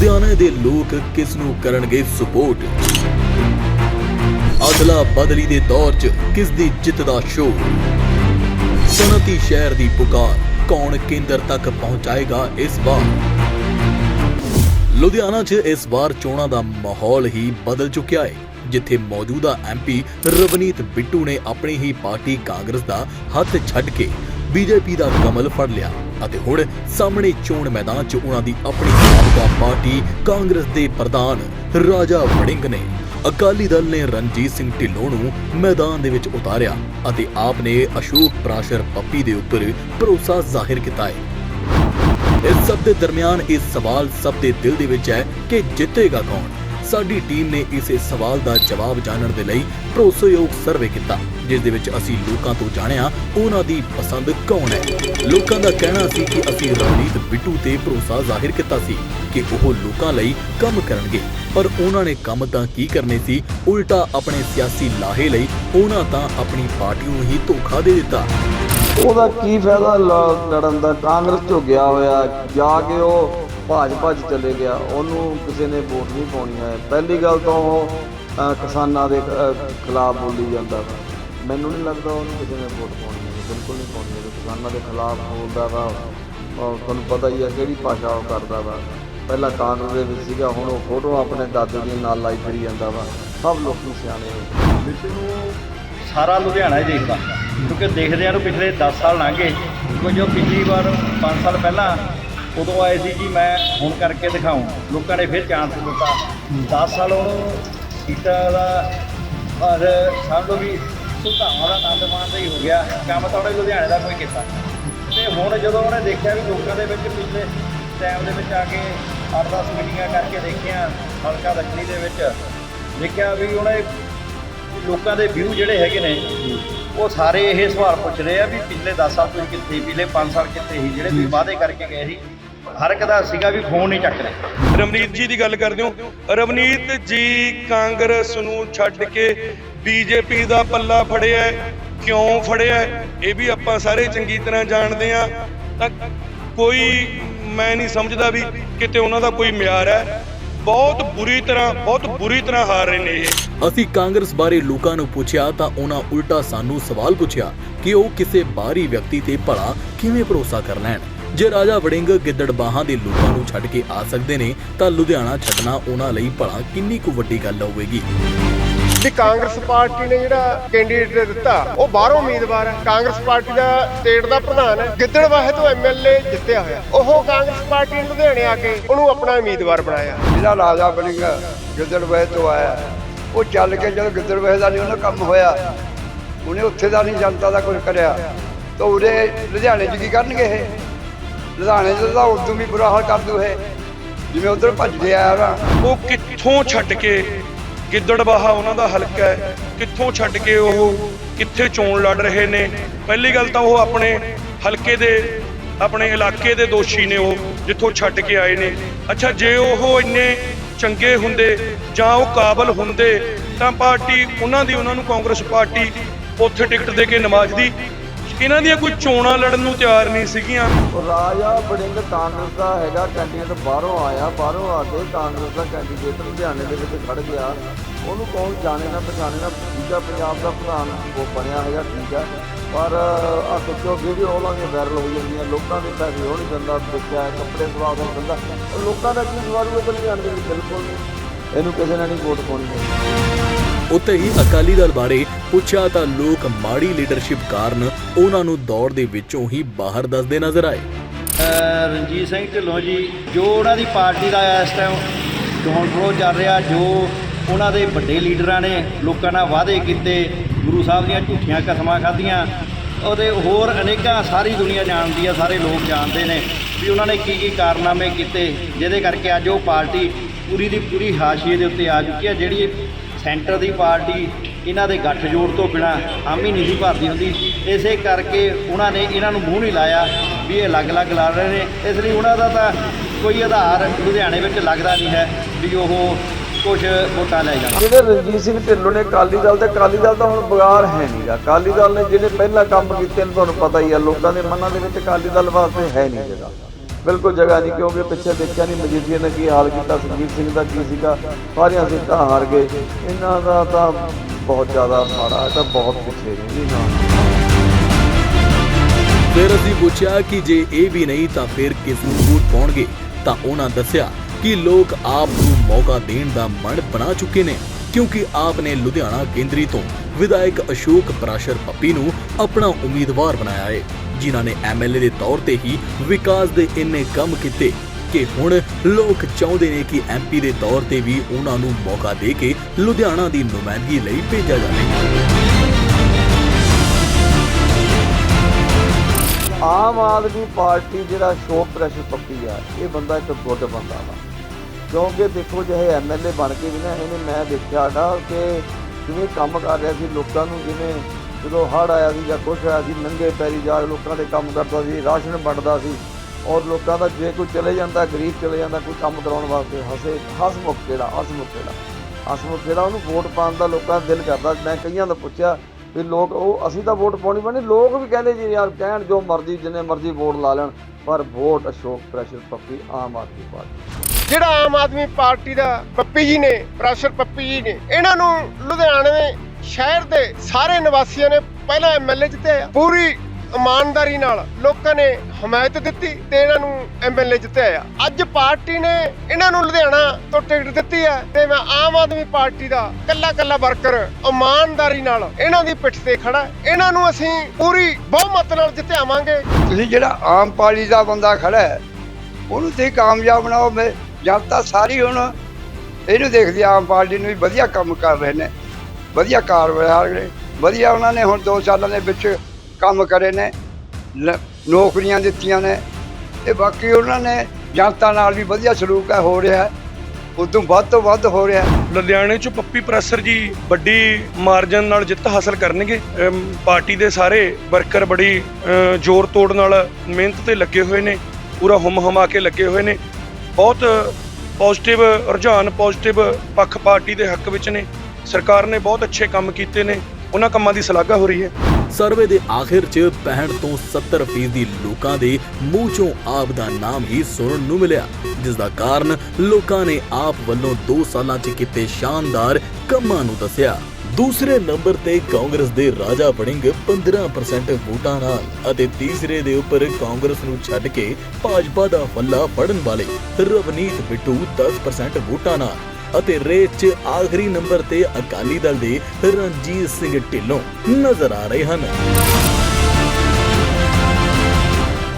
ਲੁਧਿਆਣਾ ਦੇ ਲੋਕ ਕਿਸ ਨੂੰ ਕਰਨਗੇ ਸਪੋਰਟ ਅਦਲਾ ਬਦਲੀ ਦੇ ਦੌਰ 'ਚ ਕਿਸ ਦੀ ਜਿੱਤ ਦਾ ਸ਼ੋਅ ਸਨਅਤੀ ਸ਼ਹਿਰ ਦੀ ਪੁਕਾਰ ਕੌਣ ਕੇਂਦਰ ਤੱਕ ਪਹੁੰਚਾਏਗਾ ਇਸ ਵਾਰ? ਲੁਧਿਆਣਾ 'ਚ ਇਸ ਵਾਰ ਚੋਣਾਂ ਦਾ ਮਾਹੌਲ ਹੀ ਬਦਲ ਚੁੱਕਿਆ ਹੈ ਜਿੱਥੇ ਮੌਜੂਦਾ ਐਮਪੀ ਰਵਨੀਤ ਬਿੱਟੂ ਨੇ ਆਪਣੀ ਹੀ ਪਾਰਟੀ ਕਾਂਗਰਸ ਦਾ ਹੱਥ ਛੱਡ ਕੇ ਬੀਜੇਪੀ ਦਾ ਕਮਲ ਫੜ ਲਿਆ। ਅਤੇ ਹੁਣ ਸਾਹਮਣੇ ਚੋਣ ਮੈਦਾਨ 'ਚ ਉਹਨਾਂ ਦੀ ਆਪਣੀ ਸਾਬਕਾ ਪਾਰਟੀ ਕਾਂਗਰਸ ਦੇ ਪ੍ਰਧਾਨ ਰਾਜਾ ਵੜਿੰਗ ਨੇ। ਅਕਾਲੀ ਦਲ ਨੇ ਰਣਜੀਤ ਸਿੰਘ ਢਿੱਲੋਂ ਨੂੰ ਮੈਦਾਨ ਦੇ ਵਿੱਚ ਉਤਾਰਿਆ ਅਤੇ ਆਪ ਨੇ ਅਸ਼ੋਕ ਪ੍ਰਾਸ਼ਰ ਪੱਪੀ ਦੇ ਉੱਪਰ ਭਰੋਸਾ ਜ਼ਾਹਿਰ ਕੀਤਾ ਹੈ। ਇਸ ਸਭ ਦੇ ਦਰਮਿਆਨ ਇਹ ਸਵਾਲ ਸਭ ਦੇ ਦਿਲ ਦੇ ਵਿੱਚ ਹੈ ਕਿ ਜਿੱਤੇਗਾ ਕੌਣ? ਸਾਡੀ ਟੀਮ ਨੇ ਇਸੇ ਸਵਾਲ ਦਾ ਜਵਾਬ ਜਾਣਨ ਦੇ ਲਈ ਭਰੋਸੇਯੋਗ ਸਰਵੇ ਕੀਤਾ। ਜਿਸ ਦੇ ਵਿੱਚ ਅਸੀਂ ਲੋਕਾਂ ਤੋਂ ਜਾਣਿਆ, ਉਹਨਾਂ ਦੀ ਪਸੰਦ ਕੌਣ ਹੈ? ਲੋਕਾਂ ਦਾ ਕਹਿਣਾ ਸੀ ਕਿ ਅਸੀਂ ਰਣਜੀਤ ਬਿੱਟੂ ਤੇ ਭਰੋਸਾ ਜ਼ਾਹਿਰ ਕੀਤਾ ਸੀ ਕਿ ਉਹ ਲੋਕਾਂ ਲਈ ਕੰਮ ਕਰਨਗੇ। ਪਰ ਉਹਨਾਂ ਨੇ ਕੰਮ ਤਾਂ ਕੀ ਕਰਨੇ ਸੀ? ਉਲਟਾ ਆਪਣੇ ਸਿਆਸੀ ਲਾਹੇ ਲਈ ਉਹਨਾਂ ਤਾਂ ਆਪਣੀ ਪਾਰਟੀ ਨੂੰ ਹੀ ਧੋਖਾ ਦੇ ਦਿੱਤਾ। ਉਹਦਾ ਕੀ ਫਾਇਦਾ ਲ- ਲੜਨ ਦਾ? ਕਾਂਗਰਸ ਚੋਂ ਗਿਆ ਹੋਇਆ, ਜਾ ਕੇ ਉਹ ਭਾਜਪਾ 'ਚ ਚਲੇ ਗਿਆ। ਉਹਨੂੰ ਕਿਸੇ ਨੇ ਵੋਟ ਨਹੀਂ ਪਾਉਣੀ ਹੈ। ਪਹਿਲੀ ਗੱਲ ਤਾਂ ਉਹ ਕਿਸਾਨਾਂ ਦੇ ਖਿਲਾਫ ਬੋਲੀ ਜਾਂਦਾ। ਮੈਨੂੰ ਨਹੀਂ ਲੱਗਦਾ ਉਹਨੂੰ ਕਿਸੇ ਨੇ ਵੋਟ ਪਾਉਣੀ ਹੈ। ਬਿਲਕੁਲ ਨਹੀਂ ਪਾਉਣੀ ਹੈ ਕਿਸਾਨਾਂ ਦੇ ਖਿਲਾਫ ਬੋਲਦਾ ਵਾ। ਉਹ ਤੁਹਾਨੂੰ ਪਤਾ ਹੀ ਹੈ ਕਿਹੜੀ ਭਾਸ਼ਾ ਉਹ ਕਰਦਾ ਵਾ। ਪਹਿਲਾਂ ਕਾਂਗਰਸ ਦੇ ਵਿੱਚ ਸੀਗਾ, ਹੁਣ ਉਹ ਫੋਟੋ ਆਪਣੇ ਦਾਦੇ ਦੇ ਨਾਲ ਲਾਈ ਫਿਰੀ ਜਾਂਦਾ ਵਾ। ਸਭ ਲੋਕੀ ਸਿਆਣੇ ਹੋ ਵਿੱਚ ਨੂੰ ਸਾਰਾ ਲੁਧਿਆਣਾ ਹੀ ਦੇਖਦਾ। ਕਿਉਂਕਿ ਦੇਖਦਿਆਂ ਨੂੰ ਪਿਛਲੇ 10 ਸਾਲ ਲੰਘ। ਗਏ ਕਿਉਂਕਿ ਜੋ ਪਿਛਲੀ ਵਾਰ 5 ਸਾਲ ਪਹਿਲਾਂ ਉਦੋਂ ਆਏ ਸੀ ਜੀ ਮੈਂ ਹੁਣ ਕਰਕੇ ਦਿਖਾਉਂ। ਲੋਕਾਂ ਨੇ ਫਿਰ ਚਾਂਸ ਦਿੱਤਾ। 10 ਸਾਲ ਉਹਨੂੰ ਸੀਟਾਂ ਦਾ ਔਰ ਸਮਝ ਵੀ ਸੁਧਾਰਾਂ ਦਾ ਆਨੰਦ ਮਾਣਦਾ ਹੀ ਹੋ ਗਿਆ। ਕੰਮ ਤਾਂ ਲੁਧਿਆਣੇ ਦਾ ਕੋਈ ਕੀਤਾ। ਤੇ ਹੁਣ ਜਦੋਂ ਉਹਨੇ ਦੇਖਿਆ ਵੀ ਲੋਕਾਂ ਦੇ ਵਿੱਚ ਪਿਛਲੇ ਟਾਈਮ ਦੇ ਵਿੱਚ ਆ ਕੇ 8-10 ਮੀਟਿੰਗਾਂ ਕਰਕੇ ਦੇਖੀਆਂ, ਹਲਕਾ ਦੱਖਣੀ ਦੇ ਵਿੱਚ, ਦੇਖਿਆ ਵੀ ਉਹਨੇ ਲੋਕਾਂ ਦੇ ਵਿਊ ਜਿਹੜੇ ਹੈਗੇ ਨੇ, ਉਹ ਸਾਰੇ ਇਹ ਸਵਾਲ ਪੁੱਛ ਰਹੇ ਆ ਵੀ ਪਿਛਲੇ 10 ਸਾਲ ਤੁਸੀਂ ਕਿੱਥੇ ਪਿਛਲੇ 5 ਸਾਲ ਕਿੱਥੇ ਸੀ, ਜਿਹੜੇ ਤੁਸੀਂ ਵਾਅਦੇ ਕਰਕੇ ਗਏ ਸੀ, ਹਰ ਇੱਕ ਦਾ ਸੀਗਾ ਵੀ ਫੋਨ ਨਹੀਂ ਚੱਕ ਰਹੇ ਰਵਨੀਤ ਜੀ ਦੀ ਗੱਲ ਕਰਦੇ ਹੋ। ਰਵਨੀਤ ਜੀ ਕਾਂਗਰਸ ਨੂੰ ਛੱਡ ਕੇ ਬੀਜੇਪੀ ਦਾ ਪੱਲਾ ਫੜਿਆ ਕਿਉਂ ਫੜਿਆ ਇਹ ਵੀ ਆਪਾਂ ਸਾਰੇ ਚੰਗੀ ਤਰ੍ਹਾਂ ਜਾਣਦੇ ਆ ਤਾਂ ਕੋਈ ਮੈਂ ਨਹੀਂ ਸਮਝਦਾ ਵੀ ਕਿਤੇ ਉਹਨਾਂ ਦਾ ਕੋਈ ਮਿਆਰ ਹੈ। ਬਹੁਤ ਬੁਰੀ ਤਰ੍ਹਾਂ, ਬਹੁਤ ਬੁਰੀ ਤਰ੍ਹਾਂ ਹਾਰ ਰਹੇ ਨੇ ਇਹ। ਅਸੀਂ ਕਾਂਗਰਸ ਬਾਰੇ ਲੋਕਾਂ ਨੂੰ ਪੁੱਛਿਆ ਤਾਂ ਉਹਨਾਂ ਉਲਟਾ ਸਾਨੂੰ ਸਵਾਲ ਪੁੱਛਿਆ ਕਿ ਉਹ ਕਿਸੇ ਬਾਹਰੀ ਵਿਅਕਤੀ ਤੇ ਭਲਾ ਕਿਵੇਂ ਭਰੋਸਾ ਕਰ ਲੈਣ। ਜੇ ਰਾਜਾ ਵੜਿੰਗ ਗਿੱਦੜ ਬਾਹਾਂ ਦੇ ਲੋਕਾਂ ਨੂੰ ਛੱਡ ਕੇ ਆ ਸਕਦੇ ਨੇ ਤਾਂ ਲੁਧਿਆਣਾ ਛੱਡਣਾ ਉਹਨਾਂ ਲਈ ਭਲਾ ਕਿੰਨੀ ਕੁ ਵੱਡੀ ਗੱਲ ਹੋਵੇਗੀ। ਵੀ ਕਾਂਗਰਸ ਪਾਰਟੀ ਨੇ ਜਿਹੜਾ ਕੈਂਡੀਡੇਟ ਦਿੱਤਾ ਉਹ ਬਾਹਰੋਂ ਉਮੀਦਵਾਰ ਹੈ। ਕਾਂਗਰਸ ਪਾਰਟੀ ਦਾ ਸਟੇਟ ਦਾ ਪ੍ਰਧਾਨ ਹੈ। ਗਿੱਦੜਵਾਹੇ ਤੋਂ ਐਮਐਲਏ ਜਿੱਤਿਆ ਹੋਇਆ। ਉਹ ਕਾਂਗਰਸ ਪਾਰਟੀ ਨੇ ਲੁਧਿਆਣੇ ਆ ਕੇ ਉਹਨੂੰ ਆਪਣਾ ਉਮੀਦਵਾਰ ਬਣਾਇਆ। ਜਿਹੜਾ ਰਾਜਾ ਬਲਿੰਗ ਗਿੱਦੜਵੇ ਤੋਂ ਆਇਆ ਉਹ ਚੱਲ ਕੇ ਜਦੋਂ ਗਿੱਦੜਵੇ ਦਾ ਨਹੀਂ ਉਹਨਾਂ ਕੰਮ ਹੋਇਆ ਉਹਨੇ ਉੱਥੇ ਦਾ ਨਹੀਂ ਜਨਤਾ ਦਾ ਕੁਝ ਕਰਿਆ। ਤਾਂ ਉਰੇ ਲੁਧਿਆਣੇ 'ਚ ਕੀ ਕਰਨਗੇ ਇਹ? ਲੁਧਿਆਣੇ 'ਚ ਤਾਂ ਉਦੋਂ ਵੀ ਬੁਰਾ ਹਾਲ ਕਰ ਦੂ ਇਹ। ਜਿਵੇਂ ਉਧਰ ਭੱਜਦੇ ਆਇਆ ਨਾ। ਉਹ ਕਿੱਥੋਂ ਛੱਡ ਕੇ ਗਿੱਦੜਬਾਹਾ ਉਹਨਾਂ ਦਾ ਹਲਕਾ ਹੈ। ਕਿੱਥੋਂ ਛੱਡ ਕੇ ਉਹ ਕਿੱਥੇ ਚੋਣ ਲੜ ਰਹੇ ਨੇ? ਪਹਿਲੀ ਗੱਲ ਤਾਂ ਉਹ ਆਪਣੇ ਹਲਕੇ ਦੇ, ਆਪਣੇ ਇਲਾਕੇ ਦੇ ਦੋਸ਼ੀ ਨੇ ਉਹ, ਜਿੱਥੋਂ ਛੱਡ ਕੇ ਆਏ ਨੇ। ਅੱਛਾ, ਜੇ ਉਹ ਇੰਨੇ ਚੰਗੇ ਹੁੰਦੇ ਜਾਂ ਉਹ ਕਾਬਲ ਹੁੰਦੇ, ਤਾਂ ਪਾਰਟੀ ਉਹਨਾਂ ਦੀ, ਉਹਨਾਂ ਨੂੰ ਕਾਂਗਰਸ ਪਾਰਟੀ ਉੱਥੇ ਟਿਕਟ ਦੇ ਕੇ ਨਮਾਜ਼ਦੀ ਇਹਨਾਂ ਦੀਆਂ ਕੋਈ ਚੋਣਾਂ ਲੜਨ ਨੂੰ ਤਿਆਰ ਨਹੀਂ ਸੀਗੀਆਂ। ਰਾਜਾ ਬੜਿੰਗ ਕਾਂਗਰਸ ਦਾ ਹੈਗਾ ਕੈਂਡੀਡੇਟ ਬਾਹਰੋਂ ਆਇਆ, ਬਾਹਰੋਂ ਆ ਕੇ ਕਾਂਗਰਸ ਦਾ ਕੈਂਡੀਡੇਟ ਲੁਧਿਆਣੇ ਦੇ ਵਿੱਚ ਖੜ ਗਿਆ। ਉਹਨੂੰ ਕੌਣ ਜਾਣੇ ਨਾ ਪਛਾਣੇ ਨਾ ਠੀਕ ਆ ਪੰਜਾਬ ਦਾ ਪ੍ਰਧਾਨ ਉਹ ਬਣਿਆ ਹੈਗਾ, ਠੀਕ ਆ। ਪਰ ਆ ਸੋਚੋ ਵੀਡੀਓ ਉਹਨਾਂ ਦੀਆਂ ਵਾਇਰਲ ਹੋ ਜਾਂਦੀਆਂ, ਲੋਕਾਂ ਦੇ ਪੈਸੇ ਉਹ ਨਹੀਂ ਦਿੰਦਾ, ਦੇਖਿਆ, ਕੱਪੜੇ ਸਵਾ ਦਾ ਦਿੰਦਾ ਲੋਕਾਂ ਦਾ ਕੀ ਸਵਾਲ ਉਹ ਲੁਧਿਆਣੇ ਦੇ ਵਿੱਚ? ਬਿਲਕੁਲ ਨਹੀਂ। ਇਹਨੂੰ ਕਿਸੇ ਨੇ ਨਹੀਂ ਵੋਟ ਪਾਉਣੀ ਹੈ ਉੱਥੇ ਹੀ ਅਕਾਲੀ ਦਲ ਬਾਰੇ ਪੁੱਛਿਆ ਤਾਂ ਲੋਕ ਮਾੜੀ ਲੀਡਰਸ਼ਿਪ ਕਾਰਨ ਉਹਨਾਂ ਨੂੰ ਦੌੜ ਦੇ ਵਿੱਚੋਂ ਹੀ ਬਾਹਰ ਦੱਸਦੇ ਨਜ਼ਰ ਆਏ। ਰਣਜੀਤ ਸਿੰਘ ਢਿੱਲੋਂ ਜੀ ਜੋ ਉਹਨਾਂ ਦੀ ਪਾਰਟੀ ਦਾ ਇਸ ਟਾਈਮ ਚੋਣ ਫਲੋ ਚੱਲ ਰਿਹਾ ਜੋ ਉਹਨਾਂ ਦੇ ਵੱਡੇ ਲੀਡਰਾਂ ਨੇ ਲੋਕਾਂ ਨਾਲ ਵਾਅਦੇ ਕੀਤੇ ਗੁਰੂ ਸਾਹਿਬ ਦੀਆਂ ਝੂਠੀਆਂ ਕਸਮਾਂ ਖਾਧੀਆਂ ਉਹਦੇ ਹੋਰ ਅਨੇਕਾਂ ਸਾਰੀ ਦੁਨੀਆ ਜਾਣਦੀ ਆ ਸਾਰੇ ਲੋਕ ਜਾਣਦੇ ਨੇ ਵੀ ਉਹਨਾਂ ਨੇ ਕੀ ਕੀ ਕਾਰਨਾਮੇ ਕੀਤੇ ਜਿਹਦੇ ਕਰਕੇ ਅੱਜ ਉਹ ਪਾਰਟੀ ਪੂਰੀ ਦੀ ਪੂਰੀ ਹਾਸ਼ੀਏ ਦੇ ਉੱਤੇ ਆ ਚੁੱਕੀ ਹੈ। ਜਿਹੜੀ ਸੈਂਟਰ ਦੀ ਪਾਰਟੀ ਇਹਨਾਂ ਦੇ ਗੱਠਜੋੜ ਤੋਂ ਬਿਨਾ ਆਮ ਹੀ ਨਹੀਂ ਸੀ ਭਰਦੀ ਹੁੰਦੀ। ਇਸੇ ਕਰਕੇ ਉਹਨਾਂ ਨੇ ਇਹਨਾਂ ਨੂੰ ਮੂੰਹ ਨਹੀਂ ਲਾਇਆ ਵੀ ਇਹ ਅਲੱਗ-ਅਲੱਗ ਲੜ ਰਹੇ ਨੇ। ਇਸ ਲਈ ਉਹਨਾਂ ਦਾ ਤਾਂ ਕੋਈ ਆਧਾਰ ਲੁਧਿਆਣੇ ਵਿੱਚ ਲੱਗਦਾ ਨਹੀਂ ਹੈ ਵੀ ਉਹ ਕੁਝ ਵੋਟਾਂ ਲੈ ਜਾਣ। ਜਿਹੜੇ ਰਣਜੀਤ ਸਿੰਘ ਢਿੱਲੋਂ ਨੇ ਅਕਾਲੀ ਦਲ ਤੇ ਅਕਾਲੀ ਦਲ ਤਾਂ ਹੁਣ ਬਗਾਰ ਹੈ ਨਹੀਂਗਾ ਅਕਾਲੀ ਦਲ ਨੇ ਜਿਹੜੇ ਪਹਿਲਾਂ ਕੰਮ ਕੀਤੇ ਨੇ, ਤੁਹਾਨੂੰ ਪਤਾ ਹੀ ਆ, ਲੋਕਾਂ ਦੇ ਮਨਾਂ ਦੇ ਵਿੱਚ ਅਕਾਲੀ ਦਲ ਵਾਸਤੇ ਹੈ ਨਹੀਂ ਜਗ੍ਹਾ। ਬਿਲਕੁਲ ਜਗ੍ਹਾ ਨਹੀਂ, ਕਿਉਂਕਿ ਪਿੱਛੇ ਦੇਖਿਆ ਨਹੀਂ ਮਜੀਠੀਆ ਨੇ ਕੀ ਹਾਲ ਕੀਤਾ ਸੁਖਬੀਰ ਸਿੰਘ ਦਾ ਕੀ ਸੀਗਾ, ਸਾਰੀਆਂ ਸੀਟਾਂ ਹਾਰ ਗਏ। ਇਹਨਾਂ ਦਾ ਤਾਂ ਬਹੁਤ ਜ਼ਿਆਦਾ ਮਾੜਾ ਹੈ ਤਾਂ ਬਹੁਤ ਪਿੱਛੇ ਨੇ ਜੀ ਨਾ। ਫਿਰ ਅਸੀਂ ਪੁੱਛਿਆ ਕਿ ਜੇ ਇਹ ਵੀ ਨਹੀਂ ਤਾਂ ਫਿਰ ਕਿਸ ਨੂੰ ਵੋਟ ਪਾਉਣਗੇ? ਤਾਂ ਉਹਨਾਂ ਦੱਸਿਆ ਕਿ ਲੋਕ ਆਪ ਨੂੰ ਮੌਕਾ ਦੇਣ ਦਾ ਮਨ ਬਣਾ ਚੁੱਕੇ ਨੇ, ਕਿਉਂਕਿ ਆਪ ਨੇ ਲੁਧਿਆਣਾ ਕੇਂਦਰੀ ਤੋਂ ਵਿਧਾਇਕ ਅਸ਼ੋਕ ਪ੍ਰਾਸ਼ਰ ਪੱਪੀ ਨੂੰ ਆਪਣਾ ਉਮੀਦਵਾਰ ਬਣਾਇਆ ਹੈ। ਜਿਨ੍ਹਾਂ ਨੇ ਐਮਐਲਏ ਦੇ ਤੌਰ ਤੇ ਹੀ ਵਿਕਾਸ ਦੇ ਇੰਨੇ ਕੰਮ ਕੀਤੇ ਕਿ ਹੁਣ ਲੋਕ ਚਾਹੁੰਦੇ ਨੇ ਕਿ ਐਮਪੀ ਦੇ ਤੌਰ ਤੇ ਵੀ ਉਹਨਾਂ ਨੂੰ ਮੌਕਾ ਦੇ ਕੇ ਲੁਧਿਆਣਾ ਦੀ ਨੁਮਾਇੰਦਗੀ ਲਈ ਭੇਜਿਆ ਜਾਵੇ। ਆਮ ਆਦਮੀ ਪਾਰਟੀ ਜਿਹੜਾ ਸ਼ੋਅ ਪ੍ਰੈਸ਼ਰ ਪੱਪੀ ਆ, ਇਹ ਬੰਦਾ ਇੱਕ ਗੁੱਡ ਬੰਦਾ ਵਾ। ਕਿਉਂਕਿ ਦੇਖੋ ਜਿਹੇ ਐਮਐਲਏ ਬਣ ਕੇ ਵੀ ਨਾ, ਇਹਨੇ ਮੈਂ ਦੇਖਿਆ ਨਾ ਕਿ ਜਿਵੇਂ ਕੰਮ ਕਰ ਰਿਹਾ ਸੀ ਲੋਕਾਂ ਨੂੰ, ਜਿਵੇਂ ਜਦੋਂ ਹੜ੍ਹ ਆਇਆ ਸੀ ਜਾਂ ਕੁਛ ਆਇਆ ਸੀ, ਨੰਗੇ ਪੈਰੀ ਜਾ ਕੇ ਲੋਕਾਂ ਦੇ ਕੰਮ ਕਰਦਾ ਸੀ, ਰਾਸ਼ਨ ਵੰਡਦਾ ਸੀ ਔਰ ਲੋਕਾਂ ਦਾ ਜੇ ਕੋਈ ਚਲੇ ਜਾਂਦਾ, ਗਰੀਬ ਚਲੇ ਜਾਂਦਾ, ਕੋਈ ਕੰਮ ਕਰਾਉਣ ਵਾਸਤੇ ਹਸੇ ਹਸਮੁਖ ਜਿਹੜਾ ਹਸਮੁਖ ਜਿਹੜਾ ਹਸਮੁਖ ਜਿਹੜਾ ਉਹਨੂੰ ਵੋਟ ਪਾਉਣ ਦਾ ਲੋਕਾਂ ਦਾ ਦਿਲ ਕਰਦਾ। ਮੈਂ ਕਈਆਂ ਦਾ ਪੁੱਛਿਆ ਵੀ ਲੋਕ, ਉਹ ਅਸੀਂ ਤਾਂ ਵੋਟ ਪਾਉਣੀ ਪੈਣੀ, ਲੋਕ ਵੀ ਕਹਿੰਦੇ ਜੀ ਯਾਰ ਕਹਿਣ ਜੋ ਮਰਜ਼ੀ, ਜਿੰਨੇ ਮਰਜ਼ੀ ਵੋਟ ਲਾ ਲੈਣ, ਪਰ vote Ashok pressure Pappi Aam Aadmi party ਜਿਹੜਾ ਆਮ ਆਦਮੀ ਪਾਰਟੀ ਦਾ ਪੱਪੀ ਜੀ ਨੇ, ਪ੍ਰੈਸ਼ਰ ਪੱਪੀ ਜੀ ਨੇ, ਇਹਨਾਂ ਨੂੰ ਲੁਧਿਆਣੇ ਸ਼ਹਿਰ ਦੇ ਸਾਰੇ ਨਿਵਾਸੀਆਂ ਨੇ ਪਹਿਲਾਂ ਐਮਐਲਏ ਜਿੱਤਿਆ ਪੂਰੀ ਇਮਾਨਦਾਰੀ ਨਾਲ ਲੋਕਾਂ ਨੇ ਹਮਾਇਤ ਦਿੱਤੀ ਤੇ ਇਹਨਾਂ ਨੂੰ ਐਮਐਲਏ ਜਿੱਤਿਆ ਅੱਜ ਪਾਰਟੀ ਨੇ ਇਹਨਾਂ ਨੂੰ ਲੁਧਿਆਣਾ ਤੋਂ ਟਿਕਟ ਦਿੱਤੀ ਹੈ ਤੇ ਮੈਂ ਆਮ ਆਦਮੀ ਪਾਰਟੀ ਦਾ ਕੱਲਾ ਕੱਲਾ ਵਰਕਰ ਇਮਾਨਦਾਰੀ ਨਾਲ ਇਹਨਾਂ ਦੀ ਪਿੱਠ ਤੇ ਖੜਾ। ਇਹਨਾਂ ਨੂੰ ਅਸੀਂ ਪੂਰੀ ਬਹੁਮਤ ਨਾਲ ਜਿੱਤਿਆਵਾਂਗੇ। ਤੁਸੀਂ ਜਿਹੜਾ ਆਮ ਪਾਰਟੀ ਦਾ ਬੰਦਾ ਖੜਾ ਹੈ, ਉਹਨੂੰ ਤੁਸੀਂ ਕਾਮਯਾਬ ਬਣਾਓ। ਮੈਂ ਜਨਤਾ ਸਾਰੀ ਹੁਣ ਇਹਨੂੰ ਦੇਖਦੀ ਆਮ ਪਾਰਟੀ ਨੂੰ ਵੀ ਵਧੀਆ ਕੰਮ ਕਰ ਰਹੇ ਨੇ। ਵਧੀਆ ਕਾਰੋਬਾਰ ਨੇ ਵਧੀਆ ਉਹਨਾਂ ਨੇ ਹੁਣ 2 ਸਾਲਾਂ ਦੇ ਵਿੱਚ ਕੰਮ ਕਰੇ ਨੇ, ਲ- ਨੌਕਰੀਆਂ ਦਿੱਤੀਆਂ ਨੇ। ਤੇ ਬਾਕੀ ਉਹਨਾਂ ਨੇ ਜਨਤਾ ਨਾਲ ਵੀ ਵਧੀਆ ਸਲੂਕ ਹੈ, ਹੋ ਰਿਹਾ ਉਦੋਂ ਵੱਧ ਤੋਂ ਵੱਧ ਹੋ ਰਿਹਾ ਲੁਧਿਆਣੇ ਚ ਪੱਪੀ ਪ੍ਰੈਸਰ ਜੀ ਵੱਡੀ ਮਾਰਜਨ ਨਾਲ ਜਿੱਤ ਹਾਸਲ ਕਰਨਗੇ। ਪਾਰਟੀ ਦੇ ਸਾਰੇ ਵਰਕਰ ਬੜੀ ਜ਼ੋਰ ਤੋੜ ਨਾਲ ਮਿਹਨਤ ਤੇ ਲੱਗੇ ਹੋਏ ਨੇ, ਪੂਰਾ ਹੁਮ ਹਮਾ ਕੇ ਲੱਗੇ ਹੋਏ ਨੇ। ਬਹੁਤ ਪੋਜ਼ਿਟਿਵ ਰੁਝਾਨ ਪੋਜ਼ਿਟਿਵ ਪੱਖ ਪਾਰਟੀ ਦੇ ਹੱਕ ਵਿੱਚ ਨੇ। ਸਰਕਾਰ ਨੇ ਬਹੁਤ ਅੱਛੇ ਕੰਮ ਕੀਤੇ ਨੇ, ਉਹਨਾਂ ਕੰਮਾਂ ਦੀ ਸ਼ਲਾਘਾ ਹੋ ਰਹੀ ਹੈ। ਸਰਵੇ ਦੇ ਆਖਿਰ 'ਚ 65 ਤੋਂ 70% ਲੋਕਾਂ ਦੇ ਮੂੰਹ 'ਚੋਂ ਆਪ ਦਾ ਨਾਮ ਹੀ ਸੁਣਨ ਨੂੰ ਮਿਲਿਆ, ਜਿਸ ਦਾ ਕਾਰਨ ਲੋਕਾਂ ਨੇ ਆਪ ਵੱਲੋਂ 2 ਸਾਲਾਂ 'ਚ ਕੀਤੇ ਸ਼ਾਨਦਾਰ ਕੰਮਾਂ ਨੂੰ ਦੱਸਿਆ। ਦੂਸਰੇ ਨੰਬਰ ਤੇ ਕਾਂਗਰਸ ਦੇ ਰਾਜਾ ਵੜਿੰਗ 15% ਵੋਟਾਂ ਨਾਲ ਅਤੇ ਤੀਸਰੇ ਦੇ ਉੱਪਰ ਕਾਂਗਰਸ ਨੂੰ ਛੱਡ ਕੇ ਭਾਜਪਾ ਦਾ ਫੱਲਾ ਫੜਨ ਵਾਲੇ ਰਵਨੀਤ ਬਿੱਟੂ 10% ਵੋਟਾਂ ਨਾਲ। ਅਤੇ ਰੇਸ 'ਚ ਆਖਰੀ ਨੰਬਰ ਤੇ ਅਕਾਲੀ ਦਲ ਦੇ ਰਣਜੀਤ ਸਿੰਘ ਢਿੱਲੋਂ ਨਜ਼ਰ ਆ ਰਹੇ ਹਨ।